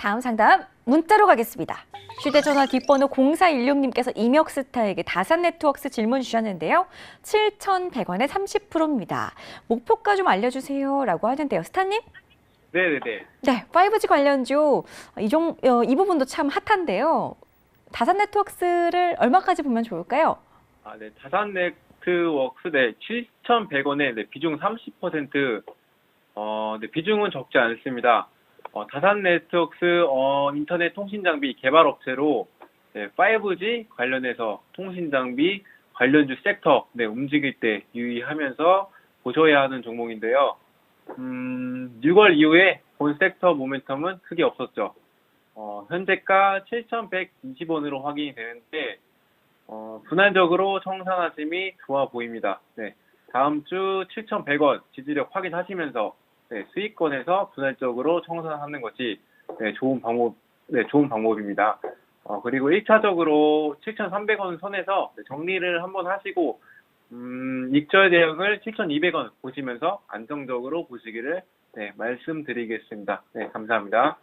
다음 상담 문자로 가겠습니다. 휴대전화 뒷번호 0416님께서 이명스타에게 다산 네트워크스 질문 주셨는데요. 7,100원에 30%입니다. 목표가 좀 알려주세요. 라고 하는데요. 스타님? 네네네. 네, 5G 관련주 이, 종, 어, 이 부분도 참 핫한데요. 다산 네트워크스를 얼마까지 보면 좋을까요? 아, 네. 자산 네트워크스, 네. 7,100원에, 네. 비중 30%, 어, 네. 비중은 적지 않습니다. 어, 다산 네트워크스, 어, 인터넷 통신 장비 개발 업체로, 네. 5G 관련해서 통신 장비 관련주 섹터, 네. 움직일 때 유의하면서 보셔야 하는 종목인데요. 음, 6월 이후에 본 섹터 모멘텀은 크게 없었죠. 어, 현재가 7,120원으로 확인이 되는데, 어, 분할적으로 청산하심이 좋아 보입니다. 네. 다음 주 7,100원 지지력 확인하시면서, 네, 수익권에서 분할적으로 청산하는 것이, 네, 좋은 방법, 네, 좋은 방법입니다. 어, 그리고 1차적으로 7,300원 선에서 네, 정리를 한번 하시고, 음, 익절 대응을 7,200원 보시면서 안정적으로 보시기를, 네, 말씀드리겠습니다. 네, 감사합니다.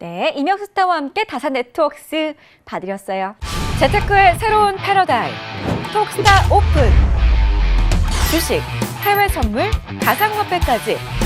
네, 이명스타와 함께 다산 네트워크스 봐드렸어요. 재테크의 새로운 패러다임 톡스타 오픈 주식, 해외 선물, 가상화폐까지